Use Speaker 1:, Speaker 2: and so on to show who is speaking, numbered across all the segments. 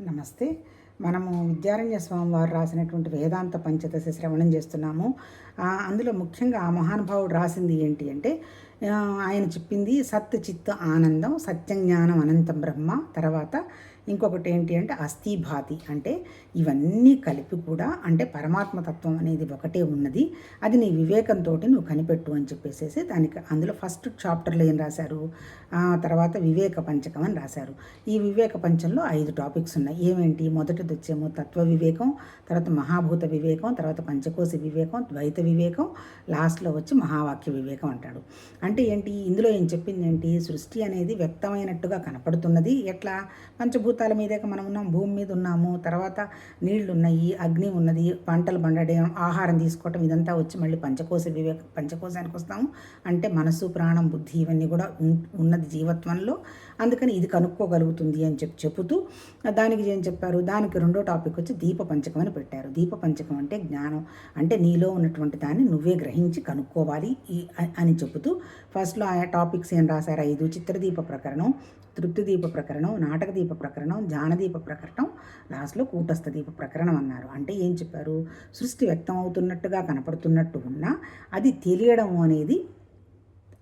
Speaker 1: నమస్తే. మనము విద్యారణ్య స్వామి వారు రాసినటువంటి వేదాంత పంచదశ శ్రవణం చేస్తున్నాము. అందులో ముఖ్యంగా ఆ మహానుభావుడు రాసింది ఏంటి అంటే ఆయన చెప్పింది సత్ చిత్ ఆనందం సత్యం జ్ఞానం అనంతం బ్రహ్మ తర్వాత ఇంకొకటి ఏంటి అంటే అస్థిభాతి అంటే ఇవన్నీ కలిపి కూడా అంటే పరమాత్మతత్వం అనేది ఒకటే ఉన్నది. అది నీ వివేకంతో నువ్వు కనిపెట్టు అని చెప్పేసేసి దానికి అందులో ఫస్ట్ చాప్టర్లో ఏం రాశారు? తర్వాత వివేక పంచకం అని రాశారు. ఈ వివేక పంచంలో ఐదు టాపిక్స్ ఉన్నాయి. ఏమేంటి? మొదటిది వచ్చేమో తత్వ వివేకం తర్వాత మహాభూత వివేకం తర్వాత పంచకోశ వివేకం ద్వైత వివేకం లాస్ట్లో వచ్చి మహావాక్య వివేకం అంటాడు. అంటే ఏంటి? ఇందులో ఏం చెప్పింది ఏంటి? సృష్టి అనేది వ్యక్తమైనట్టుగా కనపడుతున్నది. ఎట్లా? పంచభూతాల మీదే మనం ఉన్నాం భూమి మీద ఉన్నాము తర్వాత నీళ్ళు ఉన్నాయి అగ్ని ఉన్నది పంటలు పండడం ఆహారం తీసుకోవటం ఇదంతా వచ్చి మళ్ళీ పంచకోశ వివేక పంచకోశానికి వస్తాము. అంటే మనసు ప్రాణం బుద్ధి ఇవన్నీ కూడా ఉన్నది జీవత్వంలో. అందుకని ఇది కనుక్కోగలుగుతుంది అని చెప్పి చెబుతూ దానికి ఏం చెప్పారు? దానికి రెండో టాపిక్ వచ్చి దీప పంచకం అని పెట్టారు. దీప పంచకం అంటే జ్ఞానం. అంటే నీలో ఉన్నటువంటి దాన్ని నువ్వే గ్రహించి కనుక్కోవాలి ఈ అని చెబుతూ ఫస్ట్లో ఆ టాపిక్స్ ఏం రాశారు? ఐదు చిత్రదీప ప్రకరణం తృప్తి దీప ప్రకరణం నాటక దీప ప్రకరణం జానదీప ప్రకరణం లాస్ట్లో కూటస్థ దీప ప్రకరణం అన్నారు. అంటే ఏం చెప్పారు? సృష్టి వ్యక్తం అవుతున్నట్టుగా కనపడుతున్నట్టు ఉన్నా అది తెలియడం అనేది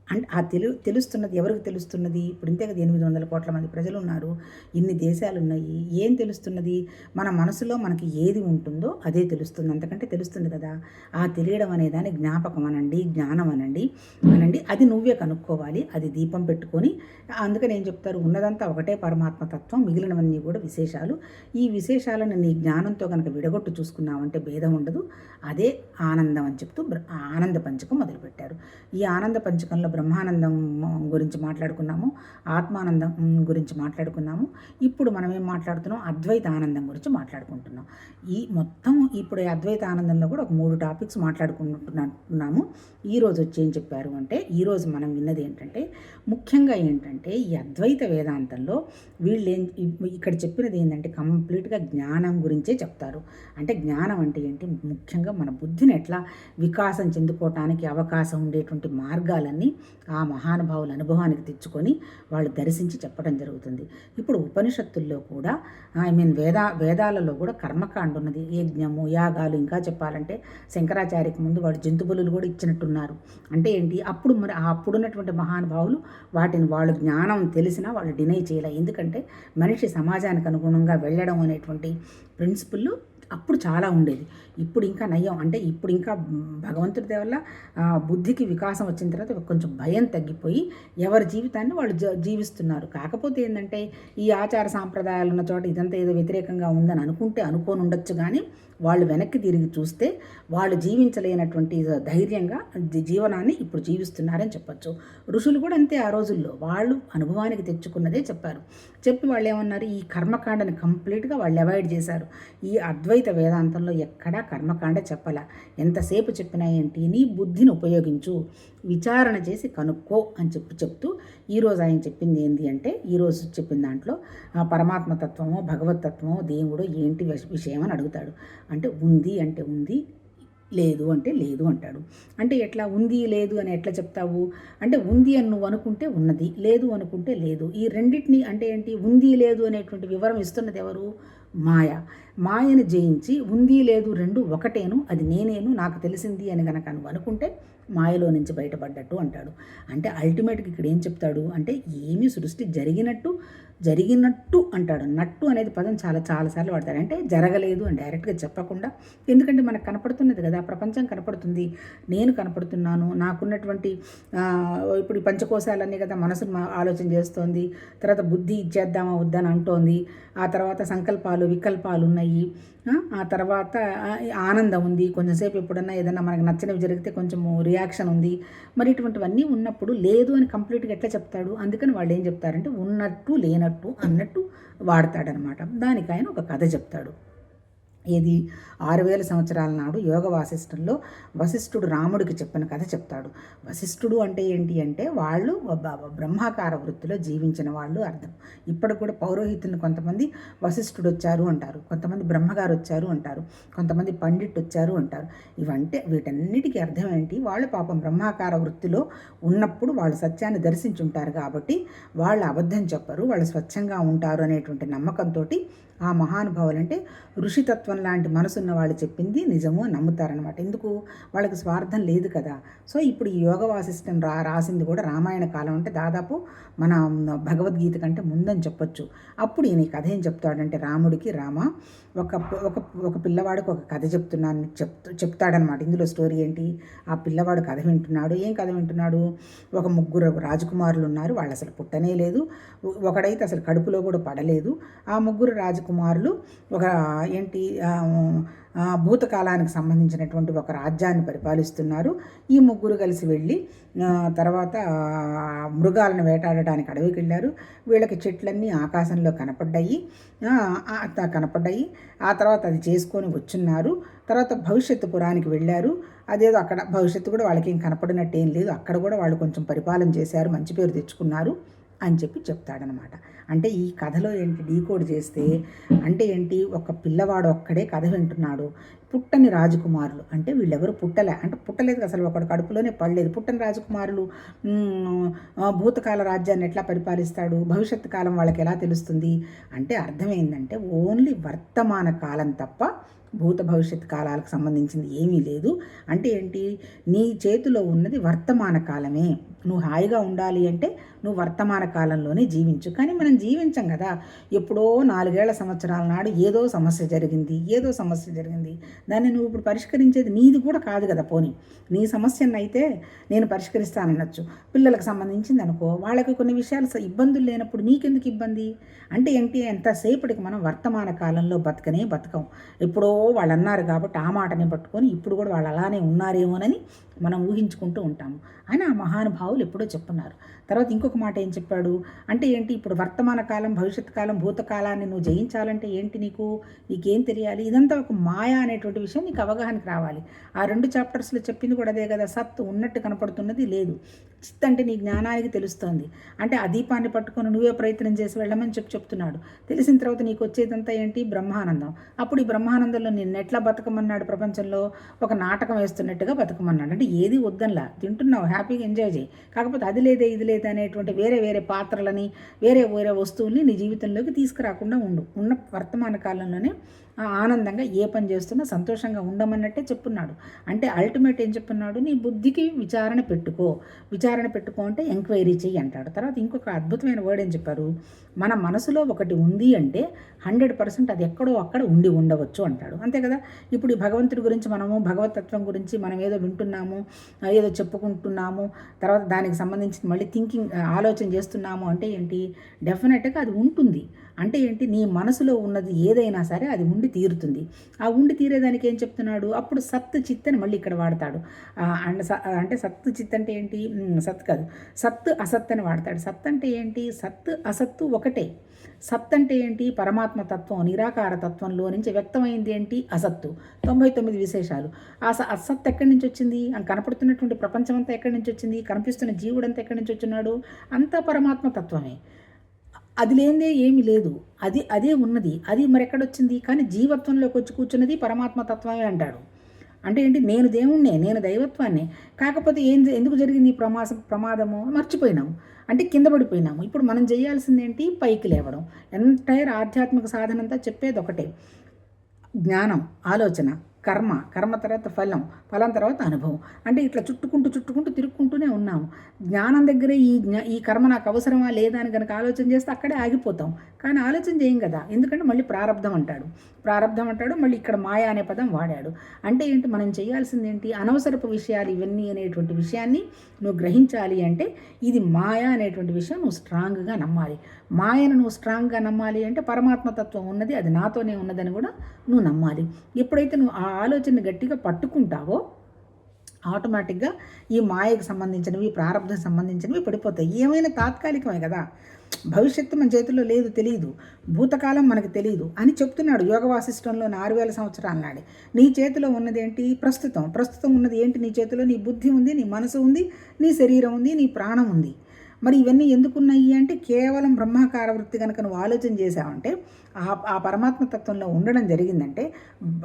Speaker 1: అంటే ఆ తెలు తెలుస్తున్నది ఎవరికి తెలుస్తున్నది? ఇప్పుడు ఇంతే కదా ఎనిమిది వందల కోట్ల మంది ప్రజలు ఉన్నారు ఇన్ని దేశాలు ఉన్నాయి ఏం తెలుస్తున్నది? మన మనసులో మనకి ఏది ఉంటుందో అదే తెలుస్తుంది. అంతకంటే తెలుస్తుంది కదా. ఆ తెలియడం అనే దాని జ్ఞాపకం అనండి జ్ఞానం అనండి అనండి. అది నువ్వే కనుక్కోవాలి. అది దీపం పెట్టుకొని అందుకని ఏం చెప్తారు? ఉన్నదంతా ఒకటే పరమాత్మ తత్వం మిగిలినవన్నీ కూడా విశేషాలు. ఈ విశేషాలను నీ జ్ఞానంతో కనుక విడగొట్టు చూసుకున్నావంటే భేదం ఉండదు. అదే ఆనందం అని చెప్తూ ఆనంద పంచకం మొదలుపెట్టారు. ఈ ఆనంద పంచకంలో బ్రహ్మానందం గురించి మాట్లాడుకున్నాము ఆత్మానందం గురించి మాట్లాడుకున్నాము. ఇప్పుడు మనం ఏం మాట్లాడుతున్నాం? అద్వైత ఆనందం గురించి మాట్లాడుకుంటున్నాం. ఈ మొత్తం ఇప్పుడు అద్వైత ఆనందంలో కూడా ఒక మూడు టాపిక్స్ మాట్లాడుకుంటున్నాము. ఈరోజు వచ్చి ఏం చెప్పారు అంటే ఈరోజు మనం విన్నది ఏంటంటే ముఖ్యంగా ఏంటంటే ఈ అద్వైత వేదాంతంలో వీళ్ళు ఏం ఇక్కడ చెప్పినది ఏంటంటే కంప్లీట్గా జ్ఞానం గురించే చెప్తారు. అంటే జ్ఞానం అంటే ఏంటి? ముఖ్యంగా మన బుద్ధిని ఎట్లా వికాసం చెందుకోవటానికి అవకాశం ఉండేటువంటి మార్గాలన్నీ ఆ మహానుభావుల అనుభవానికి తెచ్చుకొని వాళ్ళు దర్శించి చెప్పడం జరుగుతుంది. ఇప్పుడు ఉపనిషత్తుల్లో కూడా ఐ మీన్ వేద వేదాలలో కూడా కర్మకాండ ఉన్నది. యజ్ఞము యాగాలు ఇంకా చెప్పాలంటే శంకరాచార్యకి ముందు వాడు జంతుబలులు కూడా ఇచ్చినట్టున్నారు. అంటే ఏంటి? అప్పుడు మరి అప్పుడున్నటువంటి మహానుభావులు వాటిని వాళ్ళు జ్ఞానం తెలిసినా వాళ్ళు డినై చేయలే. ఎందుకంటే మనిషి సమాజానికి అనుగుణంగా వెళ్ళడం అనేటువంటి ప్రిన్సిపుల్ అప్పుడు చాలా ఉండేది. ఇప్పుడు ఇంకా నయం అంటే ఇప్పుడు ఇంకా భగవంతుడి దయ వల్ల ఆ, బుద్ధికి వికాసం వచ్చిన తర్వాత కొంచెం భయం తగ్గిపోయి ఎవరి జీవితాన్ని వాళ్ళు జీవిస్తున్నారు. కాకపోతే ఏంటంటే ఈ ఆచార సాంప్రదాయాలు ఉన్న చోట ఇదంతా ఏదో వ్యతిరేకంగా ఉందని అనుకుంటే అనుకోని ఉండొచ్చు కానీ వాళ్ళు వెనక్కి తిరిగి చూస్తే వాళ్ళు జీవించలేనటువంటి ధైర్యంగా జీవనాన్ని ఇప్పుడు జీవిస్తున్నారని చెప్పొచ్చు. ఋషులు కూడా అంతే ఆ రోజుల్లో. వాళ్ళు అనుభవానికి తెచ్చుకున్నదే చెప్పారు. చెప్పి వాళ్ళు ఏమన్నారు ఈ కర్మకాండని కంప్లీట్గా వాళ్ళు అవాయిడ్ చేశారు. ఈ అద్వైత వేదాంతంలో ఎక్కడా కర్మకాండ చెప్పాల. ఎంతసేపు చెప్పినా ఏంటి? నీ బుద్ధిని ఉపయోగించు. విచారణ చేసి కనుక్కో అని చెప్పి చెప్తూ ఈరోజు ఆయన చెప్పింది ఏంటి అంటే ఈరోజు చెప్పిన దాంట్లో పరమాత్మ తత్వమో భగవత్ దేవుడు ఏంటి విషయం అని అడుగుతాడు. అంటే ఉంది అంటే ఉంది లేదు అంటే లేదు అంటాడు. అంటే ఎట్లా ఉంది లేదు అని ఎట్లా చెప్తావు? అంటే ఉంది అని నువ్వు అనుకుంటే ఉన్నది లేదు అనుకుంటే లేదు. ఈ రెండింటిని అంటే ఏంటి? ఉంది లేదు అనేటువంటి వివరం ఇస్తున్నది ఎవరు? మాయ. మాయను జయించి ఉంది లేదు రెండు ఒకటేను అది నేనేను నాకు తెలిసింది అని గనక నువ్వు అనుకుంటే మాయలో నుంచి బయటపడ్డట్టు అంటాడు. అంటే అల్టిమేట్గా ఇక్కడ ఏం చెప్తాడు అంటే ఏమీ సృష్టి జరిగినట్టు జరిగినట్టు అంటాడు. నట్టు అనేది పదం చాలా చాలాసార్లు వాడతాడు అంటే జరగలేదు అని డైరెక్ట్గా చెప్పకుండా ఎందుకంటే మనకు కనపడుతున్నది కదా ప్రపంచం కనపడుతుంది నేను కనపడుతున్నాను నాకున్నటువంటి ఇప్పుడు పంచకోశాలన్నీ కదా మనసును మా- ఆలోచన చేస్తోంది తర్వాత బుద్ధి ఇచ్చేద్దామా వద్దని అంటోంది ఆ తర్వాత సంకల్పాలు వికల్పాలు ఉన్నాయి ఆ, తర్వాత ఆనందం ఉంది. కొంచెంసేపు ఎప్పుడన్నా ఏదైనా మనకు నచ్చినవి జరిగితే కొంచెము రియాక్షన్ ఉంది. మరి ఇటువంటివన్నీ ఉన్నప్పుడు లేదు అని కంప్లీట్గా ఎట్లా చెప్తాడు? అందుకని వాళ్ళు ఏం చెప్తారంటే ఉన్నట్టు లేనట్టు అన్నట్టు వాడతాడనమాట. దానికి ఆయన ఒక కథ చెప్తాడు. ఇది ఆరు వేల సంవత్సరాల నాడు యోగ వాసిష్ఠంలో వశిష్ఠుడు రాముడికి చెప్పిన కథ చెప్తాడు. వశిష్ఠుడు అంటే ఏంటి అంటే వాళ్ళు బ్రహ్మాకార వృత్తిలో జీవించిన వాళ్ళు అర్థం. ఇప్పటికి కూడా పౌరోహితులు కొంతమంది వశిష్ఠుడు వచ్చారు అంటారు. కొంతమంది బ్రహ్మగారు వచ్చారు అంటారు. కొంతమంది పండిట్ వచ్చారు అంటారు. ఇవంటే వీటన్నిటికీ అర్థం ఏంటి? వాళ్ళు పాపం బ్రహ్మాకార వృత్తిలో ఉన్నప్పుడు వాళ్ళు సత్యాన్ని దర్శించుంటారు కాబట్టి వాళ్ళు అబద్ధం చెప్పరు. వాళ్ళు స్వచ్ఛంగా ఉంటారు అనేటువంటి నమ్మకంతో ఆ మహానుభావులు అంటే ఋషితత్వం లాంటి మనసున్న వాళ్ళు చెప్పింది నిజము నమ్ముతారనమాట ఎందుకు? వాళ్ళకి స్వార్థం లేదు కదా. సో ఇప్పుడు ఈ యోగ వాసిష్టం రా రాసింది కూడా రామాయణ కాలం అంటే దాదాపు మన భగవద్గీత కంటే ముందని చెప్పొచ్చు. అప్పుడు ఈయన ఈ కథ ఏం చెప్తాడంటే రాముడికి రామ ఒక ఒక ఒక పిల్లవాడికి ఒక కథ చెప్తున్నాను చెప్తూ చెప్తాడనమాట. ఇందులో స్టోరీ ఏంటి? ఆ పిల్లవాడు కథ వింటున్నాడు. ఏం కథ వింటున్నాడు? ఒక ముగ్గురు రాజకుమారులు ఉన్నారు వాళ్ళు అసలు పుట్టనే లేదు. ఒకడైతే అసలు కడుపులో కూడా పడలేదు. ఆ ముగ్గురు రాజకుమారులు ఒక ఏంటి భూతకాలానికి సంబంధించినటువంటి ఒక రాజ్యాన్ని పరిపాలిస్తున్నారు. ఈ ముగ్గురు కలిసి వెళ్ళి తర్వాత మృగాలను వేటాడటానికి అడవికి వెళ్ళారు. వీళ్ళకి చెట్లన్నీ ఆకాశంలో కనపడ్డాయి. కనపడ్డాయి. ఆ తర్వాత అది చేసుకొని వచ్చున్నారు. తర్వాత భవిష్యత్తు పురానికి వెళ్ళారు. అదేదో అక్కడ భవిష్యత్తు కూడా వాళ్ళకి ఏం కనపడినట్టు ఏం లేదు. అక్కడ కూడా వాళ్ళు కొంచెం పరిపాలన చేశారు. మంచి పేరు తెచ్చుకున్నారు అని చెప్పి చెప్తాడనమాట. అంటే ఈ కథలో ఏంటి డీకోడ్ చేస్తే అంటే ఏంటి ఒక పిల్లవాడు ఒక్కడే కథ వింటున్నాడు పుట్టని రాజకుమారులు. అంటే వీళ్ళెవరు పుట్టలే. అంటే పుట్టలేదు అసలు ఒకడు కడుపులోనే పడలేదు. పుట్టని రాజకుమారులు భూతకాల రాజ్యాన్ని ఎట్లా పరిపాలిస్తాడు? భవిష్యత్తు కాలం వాళ్ళకి ఎలా తెలుస్తుంది? అంటే అర్థమైందంటే ఓన్లీ వర్తమాన కాలం తప్ప భూత భవిష్యత్ కాలాలకు సంబంధించింది ఏమీ లేదు. అంటే ఏంటి? నీ చేతిలో ఉన్నది వర్తమాన కాలమే. నువ్వు హాయిగా ఉండాలి అంటే నువ్వు వర్తమాన కాలంలోనే జీవించు. కానీ మనం జీవించం కదా. ఎప్పుడో నాలుగేళ్ళ సంవత్సరాల నాడు ఏదో సమస్య జరిగింది ఏదో సమస్య జరిగింది. దాన్ని నువ్వు ఇప్పుడు పరిష్కరించేది నీది కూడా కాదు కదా పోనీ. నీ సమస్యను అయితే నేను పరిష్కరిస్తాననొచ్చు. పిల్లలకు సంబంధించింది అనుకో వాళ్ళకి కొన్ని విషయాలు ఇబ్బందులు లేనప్పుడు నీకెందుకు ఇబ్బంది? అంటే ఏంటి? ఎంతసేపటికి మనం వర్తమాన కాలంలో బతకనే బతకం. ఎప్పుడో వాళ్ళు అన్నారు కాబట్టి ఆ మాటని పట్టుకొని ఇప్పుడు కూడా వాళ్ళు అలానే ఉన్నారేమోనని మనం ఊహించుకుంటూ ఉంటాము. అని ఆ మహానుభావులు ఎప్పుడో చెప్పున్నారు. తర్వాత ఇంకొక మాట ఏం చెప్పాడు? అంటే ఏంటి? ఇప్పుడు వర్తమాన కాలం భవిష్యత్ కాలం భూతకాలాన్ని నువ్వు జయించాలంటే ఏంటి నీకు? నీకేం తెలియాలి? ఇదంతా ఒక మాయ అనేటువంటి విషయం నీకు అవగాహనకి రావాలి. ఆ రెండు చాప్టర్స్లో చెప్పింది కూడా అదే కదా. సత్తు ఉన్నట్టు కనపడుతున్నది లేదు. చిత్ అంటే నీ జ్ఞానానికి తెలుస్తోంది. అంటే ఆ దీపాన్ని పట్టుకొని నువ్వే ప్రయత్నం చేసి వెళ్ళమని చెప్పి చెప్తున్నాడు. తెలిసిన తర్వాత నీకు వచ్చేదంతా ఏంటి? బ్రహ్మానందం. అప్పుడు ఈ బ్రహ్మానందంలో నేను ఎట్లా బతకమన్నాడు ప్రపంచంలో? ఒక నాటకం వేస్తున్నట్టుగా బతకమన్నాడు. అంటే ఏది వద్దనలా తింటున్నావు హ్యాపీగా ఎంజాయ్ చేయి. కాకపోతే అది లేదే ఇది లేదు అనేటువంటి వేరే వేరే పాత్రలని వేరే వేరే వస్తువుల్ని నీ జీవితంలోకి తీసుకురాకుండా ఉండు. ఉన్న వర్తమాన కాలంలోనే ఆనందంగా ఏ పని చేస్తున్నా సంతోషంగా ఉండమన్నట్టే చెప్పున్నాడు. అంటే అల్టిమేట్ ఏం చెప్పున్నాడు? నీ బుద్ధికి విచారణ పెట్టుకో. విచారణ పెట్టుకో అంటే ఎంక్వైరీ చెయ్యి అంటాడు. తర్వాత ఇంకొక అద్భుతమైన వర్డ్ ఏం చెప్పారు? మన మనసులో ఒకటి ఉంది అంటే హండ్రెడ్ పర్సెంట్ అది ఎక్కడో అక్కడ ఉండి ఉండవచ్చు అంటాడు. అంతే కదా? ఇప్పుడు ఈ భగవంతుడి గురించి మనము భగవతత్వం గురించి మనం ఏదో వింటున్నాము ఏదో చెప్పుకుంటున్నాము తర్వాత దానికి సంబంధించి మళ్ళీ థింకింగ్ ఆలోచన చేస్తున్నాము అంటే ఏంటి? డెఫినెట్గా అది ఉంటుంది. అంటే ఏంటి? నీ మనసులో ఉన్నది ఏదైనా సరే అది ఉండి తీరుతుంది. ఆ ఉండి తీరేదానికి ఏం చెప్తున్నాడు? అప్పుడు సత్ చిత్ అని మళ్ళీ ఇక్కడ వాడతాడు. అండ్ అంటే సత్తు చిత్ అంటే ఏంటి? సత్ కాదు. సత్ అసత్ అని వాడతాడు. సత్ అంటే ఏంటి? సత్ అసత్తు ఒకటే. సత్ అంటే ఏంటి? పరమాత్మ తత్వం నిరాకార తత్వంలో నుంచి వ్యక్తమైంది ఏంటి? అసత్తు. తొంభై తొమ్మిది విశేషాలు. ఆ స- అసత్ ఎక్కడి నుంచి వచ్చింది? కనపడుతున్నటువంటి ప్రపంచం అంతా ఎక్కడి నుంచి వచ్చింది? కనిపిస్తున్న జీవుడంతా ఎక్కడి నుంచి వచ్చినాడు? అంతా పరమాత్మ తత్వమే. అది లేనిదే ఏమీ లేదు. అది అదే ఉన్నది. అది మరెక్కడొచ్చింది? కానీ జీవత్వంలోకి వచ్చి కూర్చున్నది పరమాత్మ తత్వమే అంటాడు. అంటే ఏంటి? నేను దేవుణ్ణే నేను దైవత్వాన్ని. కాకపోతే ఏం జ- ఎందుకు జరిగింది ప్రమాస ప్రమాదము? మర్చిపోయినాము అంటే కింద పడిపోయినాము. ఇప్పుడు మనం చేయాల్సింది ఏంటి? పైకి లేవడం. ఎంటైర్ ఆధ్యాత్మిక సాధన అంతా చెప్పేది ఒకటే. జ్ఞానం ఆలోచన. కర్మ. కర్మ తర్వాత ఫలం ఫలం తర్వాత అనుభవం. అంటే ఇట్లా చుట్టుకుంటూ చుట్టుకుంటూ తిరుక్కుంటూనే ఉన్నాము. జ్ఞానం దగ్గరే ఈ జ్ఞా ఈ కర్మ నాకు అవసరమా లేదా అని కనుక ఆలోచన చేస్తే అక్కడే ఆగిపోతాం. కానీ ఆలోచన చేయం కదా. ఎందుకంటే మళ్ళీ ప్రారంధం అంటాడు. ప్రారంధం అంటాడు మళ్ళీ ఇక్కడ మాయా అనే పదం వాడాడు. అంటే ఏంటి? మనం చేయాల్సింది ఏంటి? అనవసరపు విషయాలు ఇవన్నీ అనేటువంటి విషయాన్ని నువ్వు గ్రహించాలి అంటే ఇది మాయా అనేటువంటి విషయం నువ్వు స్ట్రాంగ్గా నమ్మాలి. మాయను నువ్వు స్ట్రాంగ్గా నమ్మాలి అంటే పరమాత్మతత్వం ఉన్నది అది నాతోనే ఉన్నదని కూడా నువ్వు నమ్మాలి. ఎప్పుడైతే నువ్వు ఆ ఆలోచనని గట్టిగా పట్టుకుంటావో ఆటోమేటిక్గా ఈ మాయకు సంబంధించినవి ప్రారంభం సంబంధించినవి పడిపోతాయి. ఏమైనా తాత్కాలికమే కదా. భవిష్యత్తు మన చేతిలో లేదు తెలియదు భూతకాలం మనకు తెలియదు అని చెప్తున్నాడు యోగ వాసిష్టంలో ఆరు వేల సంవత్సరాల నాడే. నీ చేతిలో ఉన్నది ఏంటి? ప్రస్తుతం. ప్రస్తుతం ఉన్నది ఏంటి? నీ చేతిలో నీ బుద్ధి ఉంది నీ మనసు ఉంది నీ శరీరం ఉంది నీ ప్రాణం ఉంది. మరి ఇవన్నీ ఎందుకున్నాయి అంటే కేవలం బ్రహ్మాకార వృత్తి కనుక నువ్వు ఆలోచన చేసావంటే ఆ ఆ పరమాత్మ తత్వంలో ఉండడం జరిగిందంటే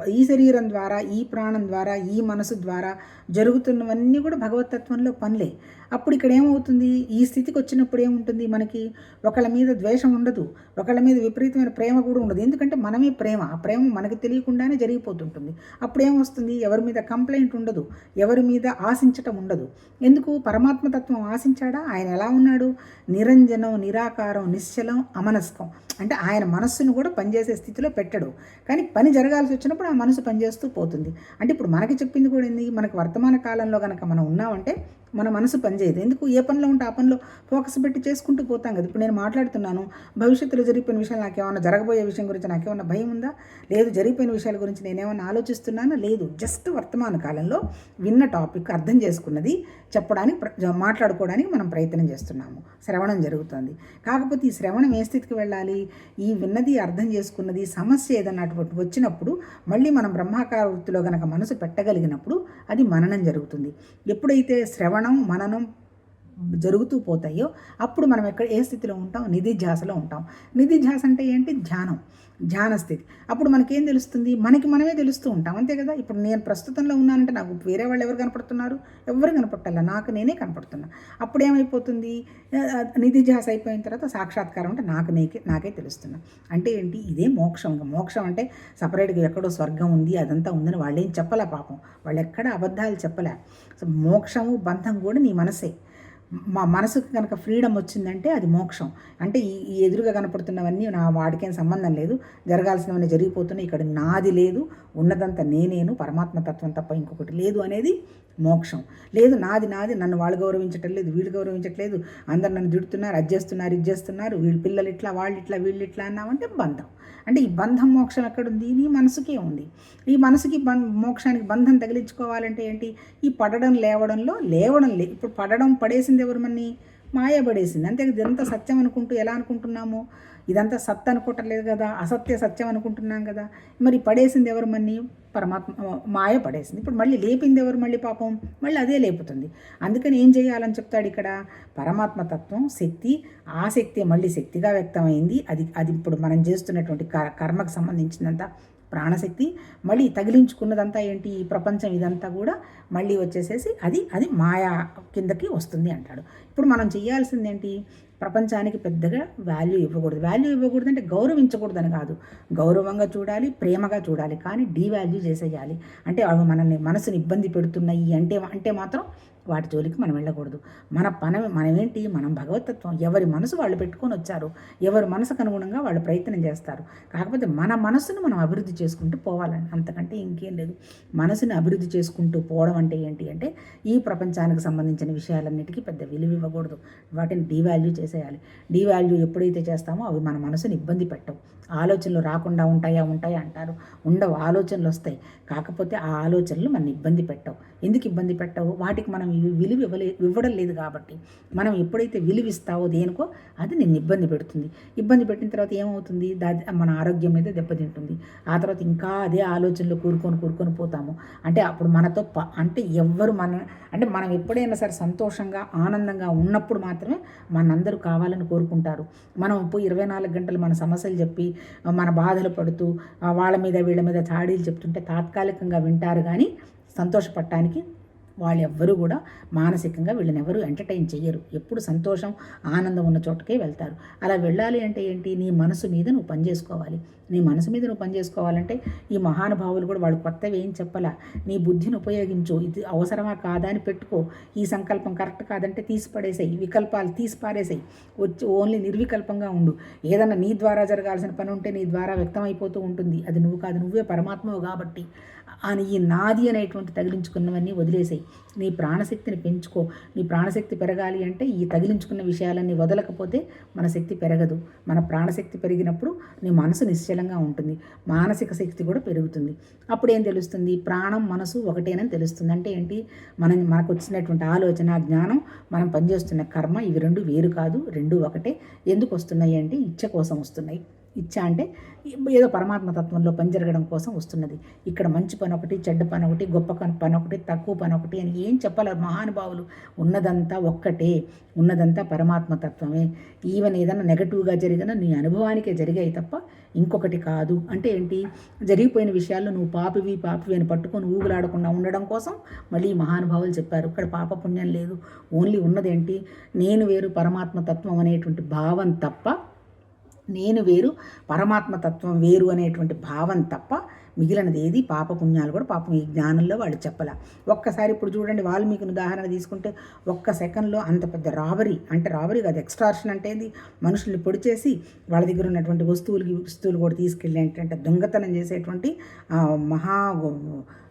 Speaker 1: ఈ శరీరం ద్వారా ఈ ప్రాణం ద్వారా ఈ మనసు ద్వారా జరుగుతున్నవన్నీ కూడా భగవతత్వంలో పనులే. అప్పుడు ఇక్కడ ఏమవుతుంది? ఈ స్థితికి వచ్చినప్పుడు ఏముంటుంది మనకి? ఒకళ్ళ మీద ద్వేషం ఉండదు. ఒకళ్ళ మీద విపరీతమైన ప్రేమ కూడా ఉండదు. ఎందుకంటే మనమే ప్రేమ. ఆ ప్రేమ మనకు తెలియకుండానే జరిగిపోతుంటుంది. అప్పుడు ఏమొస్తుంది? ఎవరి మీద కంప్లైంట్ ఉండదు. ఎవరి మీద ఆశించటం ఉండదు. ఎందుకు? పరమాత్మ తత్వం ఆశించాడా? ఆయన ఎలా ఉన్నాడు? నిరంజనం నిరాకారం నిశ్చలం అమనస్కం. అంటే ఆయన మనస్సును కూడా పనిచేసే స్థితిలో పెట్టడు. కానీ పని జరగాల్సి వచ్చినప్పుడు ఆ మనసు పనిచేస్తూ పోతుంది. అంటే ఇప్పుడు మనకి చెప్పింది కూడా ఏంది? మనకి వర్తమాన కాలంలో కనుక మనం ఉన్నామంటే మన మనసు పనిచేయదు. ఎందుకు? ఏ పనిలో ఉంటే ఆ పనిలో ఫోకస్ పెట్టి చేసుకుంటూ పోతాం కదా. ఇప్పుడు నేను మాట్లాడుతున్నాను భవిష్యత్తులో జరిగిపోయిన విషయాలు నాకేమన్నా జరగబోయే విషయం గురించి నాకేమన్నా భయం ఉందా? లేదు జరిగిపోయిన విషయాల గురించి నేనేమన్నా ఆలోచిస్తున్నానా? లేదు. జస్ట్ వర్తమాన కాలంలో విన్న టాపిక్ అర్థం చేసుకున్నది చెప్పడానికి మాట్లాడుకోవడానికి మనం ప్రయత్నం చేస్తున్నాము. శ్రవణం జరుగుతుంది. కాకపోతే ఈ శ్రవణం ఏ స్థితికి వెళ్ళాలి? ఈ విన్నది అర్థం చేసుకున్నది సమస్య ఏదన్నటువంటి వచ్చినప్పుడు మళ్ళీ మనం బ్రహ్మాకార వృత్తిలో కనుక మనసు పెట్టగలిగినప్పుడు అది మననం జరుగుతుంది. ఎప్పుడైతే శ్రవణం మననం జరుగుతూ పోతాయో అప్పుడు మనం ఎక్కడ ఏ స్థితిలో ఉంటాం? నిధిధ్యాసలో ఉంటాం. నిధిధ్యాస అంటే ఏంటి? ధ్యానం. ధ్యాన స్థితి. అప్పుడు మనకేం తెలుస్తుంది? మనకి మనమే తెలుస్తూ ఉంటాం. అంతే కదా? ఇప్పుడు నేను ప్రస్తుతంలో ఉన్నానంటే నాకు వేరే వాళ్ళు ఎవరు కనపడుతున్నారు? ఎవరు కనపట్టాల నాకు నేనే కనపడుతున్నా. అప్పుడు ఏమైపోతుంది? నిధి నిధిధ్యాస అయిపోయిన తర్వాత సాక్షాత్కారం అంటే నాకు నేకే నాకే తెలుస్తున్నా. అంటే ఏంటి? ఇదే మోక్షం. ఇంకా మోక్షం అంటే సపరేట్గా ఎక్కడో స్వర్గం ఉంది అదంతా ఉందని వాళ్ళేం చెప్పలే పాపం. వాళ్ళు ఎక్కడ అబద్ధాలు చెప్పలే. సో మోక్షము బంధం కూడా నీ మనసే. మా మనసుకు కనుక ఫ్రీడమ్ వచ్చిందంటే అది మోక్షం. అంటే ఈ ఎదురుగా కనపడుతున్నవన్నీ నా వాడికేం సంబంధం లేదు. జరగాల్సినవన్నీ జరిగిపోతున్నాయి. ఇక్కడ నాది లేదు. ఉన్నదంతా నేనేను. పరమాత్మ తత్వం తప్ప ఇంకొకటి లేదు అనేది మోక్షం. లేదు నాది నాది. నన్ను వాళ్ళు గౌరవించటం లేదు వీళ్ళు గౌరవించట్లేదు. అందరు నన్ను దిడుతున్నారు అది చేస్తున్నారు ఇది చేస్తున్నారు. వీళ్ళు పిల్లలు ఇట్లా వాళ్ళు ఇట్లా వీళ్ళు ఇట్లా అన్నామంటే బంధం. అంటే ఈ బంధం మోక్షం ఎక్కడుంది? నీ మనసుకే ఉంది. ఈ మనసుకి బం మోక్షానికి బంధం తగిలించుకోవాలంటే ఏంటి? ఈ పడడం లేవడంలో లేవడం లే ఇప్పుడు పడడం పడేసింది ఎవరు మన్ని? మాయ పడేసింది అంతే ఇదంతా సత్యం అనుకుంటూ ఎలా అనుకుంటున్నాము? ఇదంతా సత్ అనుకోవట్లేదు కదా అసత్య సత్యం అనుకుంటున్నాం కదా. మరి పడేసింది ఎవరు మన్ని పరమాత్మ మాయ పడేసింది ఇప్పుడు మళ్ళీ లేపింది ఎవరు మళ్ళీ పాపం? మళ్ళీ అదే లేపుతుంది. అందుకని ఏం చేయాలని చెప్తాడు ఇక్కడ? పరమాత్మ తత్వం శక్తి ఆ శక్తి మళ్ళీ శక్తిగా వ్యక్తమైంది. అది అది ఇప్పుడు మనం చేస్తున్నటువంటి కర్మకు సంబంధించినంత ప్రాణశక్తి మళ్ళీ తగిలించుకున్నదంతా ఏంటి? ఈ ప్రపంచం ఇదంతా కూడా మళ్ళీ వచ్చేసేసి అది అది మాయా కిందకి వస్తుంది అంటాడు. ఇప్పుడు మనం చేయాల్సింది ఏంటి? ప్రపంచానికి పెద్దగా వాల్యూ ఇవ్వకూడదు. వాల్యూ ఇవ్వకూడదు అంటే గౌరవించకూడదని కాదు. గౌరవంగా చూడాలి ప్రేమగా చూడాలి కానీ డీవాల్యూ చేసేయాలి. అంటే అవి మనల్ని మనసుని ఇబ్బంది పెడుతున్నాయి అంటే అంటే మాత్రం వాటి జోలికి మనం వెళ్ళకూడదు. మన పన మనమేంటి? మనం భగవతత్వం. ఎవరి మనసు వాళ్ళు పెట్టుకొని వచ్చారు. ఎవరి మనసుకు అనుగుణంగా వాళ్ళు ప్రయత్నం చేస్తారు. కాకపోతే మన మనసును మనం అభివృద్ధి చేసుకుంటూ పోవాలని అంతకంటే ఇంకేం లేదు. మనసుని అభివృద్ధి చేసుకుంటూ పోవడం అంటే ఏంటి అంటే ఈ ప్రపంచానికి సంబంధించిన విషయాలన్నిటికీ పెద్ద విలువ ఇవ్వకూడదు. వాటిని డీవాల్యూ చేసేయాలి. డీవాల్యూ ఎప్పుడైతే చేస్తామో అవి మన మనసుని ఇబ్బంది పెట్టవు. ఆలోచనలు రాకుండా ఉంటాయా ఉంటాయా అంటారు. ఉండవు. ఆలోచనలు వస్తాయి. కాకపోతే ఆ ఆలోచనలు మన ఇబ్బంది పెట్టవు. ఎందుకు ఇబ్బంది పెట్టవు? వాటికి మనం విలువ ఇవ్వలే ఇవ్వడం లేదు కాబట్టి మనం ఎప్పుడైతే విలువిస్తావో దేనికో అది నిన్ను ఇబ్బంది పెడుతుంది. ఇబ్బంది పెట్టిన తర్వాత ఏమవుతుంది? దాది మన ఆరోగ్యం మీద దెబ్బతింటుంది. ఆ తర్వాత ఇంకా అదే ఆలోచనలో కూరుకొని కూరుకొని పోతాము. అంటే అప్పుడు మనతో ప అంటే ఎవ్వరు మన అంటే మనం ఎప్పుడైనా సరే సంతోషంగా ఆనందంగా ఉన్నప్పుడు మాత్రమే మనందరూ కావాలని కోరుకుంటారు. మనం పోయి ఇరవై నాలుగు గంటలు మన సమస్యలు చెప్పి మన బాధలు పడుతూ వాళ్ళ మీద వీళ్ళ మీద చాడీలు చెప్తుంటే తాత్కాలికంగా వింటారు కానీ సంతోషపడటానికి వాళ్ళెవ్వరూ కూడా మానసికంగా వీళ్ళని ఎవరు ఎంటర్టైన్ చేయరు ఎప్పుడు సంతోషం ఆనందం ఉన్న చోటకే వెళ్తారు. అలా వెళ్ళాలి అంటే ఏంటి? నీ మనసు మీద నువ్వు పనిచేసుకోవాలి నీ మనసు మీద నువ్వు పనిచేసుకోవాలంటే ఈ మహానుభావులు కూడా వాళ్ళు కొత్తవి ఏం చెప్పాలా? నీ బుద్ధిని ఉపయోగించు. ఇది అవసరమా కాదా అని పెట్టుకో. ఈ సంకల్పం కరెక్ట్ కాదంటే తీసి పడేసాయి వికల్పాలు తీసి పారేసాయి వచ్చి ఓన్లీ నిర్వికల్పంగా ఉండు. ఏదన్నా నీ ద్వారా జరగాల్సిన పని ఉంటే నీ ద్వారా వ్యక్తమైపోతూ ఉంటుంది. అది నువ్వు కాదు నువ్వే పరమాత్మవు కాబట్టి. అని ఈ నాది అనేటువంటి తగిలించుకున్నవన్నీ వదిలేసాయి. నీ ప్రాణశక్తిని పెంచుకో నీ ప్రాణశక్తి పెరగాలి అంటే ఈ తగిలించుకున్న విషయాలన్నీ వదలకపోతే మన శక్తి పెరగదు. మన ప్రాణశక్తి పెరిగినప్పుడు నీ మనసు నిశ్చలంగా ఉంటుంది. మానసిక శక్తి కూడా పెరుగుతుంది. అప్పుడు ఏం తెలుస్తుంది? ప్రాణం మనసు ఒకటేనని తెలుస్తుంది. అంటే ఏంటి? మనం మనకు వచ్చినటువంటి ఆలోచన జ్ఞానం మనం పనిచేస్తున్న కర్మ ఇవి రెండు వేరు కాదు రెండు ఒకటే. ఎందుకు వస్తున్నాయి అంటే ఇచ్చ కోసం వస్తున్నాయి. ఇచ్చ అంటే ఏదో పరమాత్మ తత్వంలో పని జరగడం కోసం వస్తున్నది. ఇక్కడ మంచి పని ఒకటి చెడ్డ పని ఒకటి గొప్ప పని ఒకటి తక్కువ పని ఒకటి అని ఏం చెప్పాలి? మహానుభావులు ఉన్నదంతా ఒక్కటే ఉన్నదంతా పరమాత్మ తత్వమే. ఈవెన్ ఏదైనా నెగటివ్గా జరిగినా నీ అనుభవానికే జరిగాయి తప్ప ఇంకొకటి కాదు. అంటే ఏంటి? జరిగిపోయిన విషయాల్లో నువ్వు పాపివి పాపివి అని పట్టుకొని ఊగులాడకుండా ఉండడం కోసం మళ్ళీ మహానుభావులు చెప్పారు. ఇక్కడ పాప పుణ్యం లేదు. ఓన్లీ ఉన్నదేంటి? నేను వేరు పరమాత్మ తత్వం అనేటువంటి భావం తప్ప నేను వేరు పరమాత్మ తత్వం వేరు అనేటువంటి భావం తప్ప మిగిలినది ఏది? పాప పుణ్యాలు కూడా పాపం. ఈ జ్ఞానంలో వాళ్ళు చెప్పాల. ఒక్కసారి ఇప్పుడు చూడండి వాల్మీకిని ఉదాహరణ తీసుకుంటే ఒక్క సెకండ్లో అంత పెద్ద రాబరీ. అంటే రాబరీ కాదు ఎక్స్ట్రాషన్ అంటే ఏంది? మనుషుల్ని పొడి చేసి వాళ్ళ దగ్గర ఉన్నటువంటి వస్తువులకి వస్తువులు కూడా తీసుకెళ్ళి ఏంటంటే దొంగతనం చేసేటువంటి మహా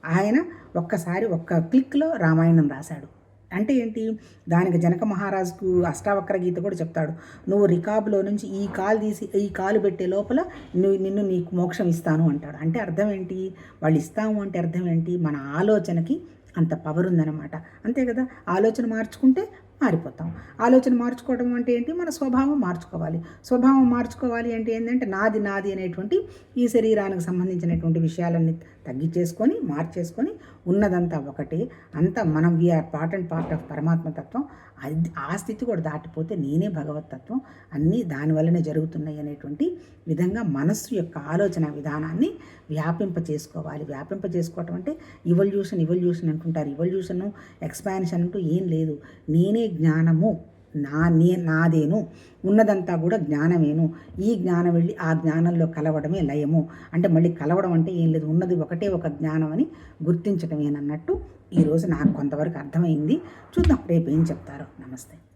Speaker 1: ఆయన ఒక్కసారి ఒక్క క్లిక్లో రామాయణం రాశాడు. అంటే ఏంటి? దానికి జనక మహారాజుకు అష్టావక్ర గీత కూడా చెప్తాడు. నువ్వు రికాబులో నుంచి ఈ కాలు తీసి ఈ కాలు పెట్టే లోపల నువ్వు నిన్ను నీకు మోక్షం ఇస్తాను అంటాడు. అంటే అర్థం ఏంటి? వాళ్ళు ఇస్తాము అంటే అర్థం ఏంటి? మన ఆలోచనకి అంత పవర్ ఉందన్నమాట. అంతే కదా? ఆలోచన మార్చుకుంటే మారిపోతాం. ఆలోచన మార్చుకోవడం అంటే ఏంటి? మన స్వభావం మార్చుకోవాలి. స్వభావం మార్చుకోవాలి అంటే ఏంటంటే నాది నాది అనేటువంటి ఈ శరీరానికి సంబంధించినటువంటి విషయాలన్నీ తగ్గించేసుకొని మార్చేసుకొని ఉన్నదంతా ఒకటే. అంతా మనం we are part and part of పరమాత్మ తత్వం. అది ఆ స్థితి కూడా దాటిపోతే నేనే భగవత్ తత్వం. అన్నీ దానివల్లనే జరుగుతున్నాయి అనేటువంటి విధంగా మనస్సు యొక్క ఆలోచన విధానాన్ని వ్యాపింప చేసుకోవాలి. వ్యాపింప చేసుకోవటం అంటే ఇవల్యూషన్ ఇవల్యూషన్ అంటుంటారు. ఇవల్యూషన్ ఎక్స్పాన్షన్ అంటూ ఏం లేదు. నేనే జ్ఞానము. నా నే నాదేను ఉన్నదంతా కూడా జ్ఞానమేను. ఈ జ్ఞానం వెళ్ళి ఆ జ్ఞానంలో కలవడమే లయము. అంటే మళ్ళీ కలవడం అంటే ఏం లేదు. ఉన్నది ఒకటే ఒక జ్ఞానం అని గుర్తించటమేనన్నట్టు ఈరోజు నాకు కొంతవరకు అర్థమైంది. చూద్దాం రేపు ఏం చెప్తారో. నమస్తే.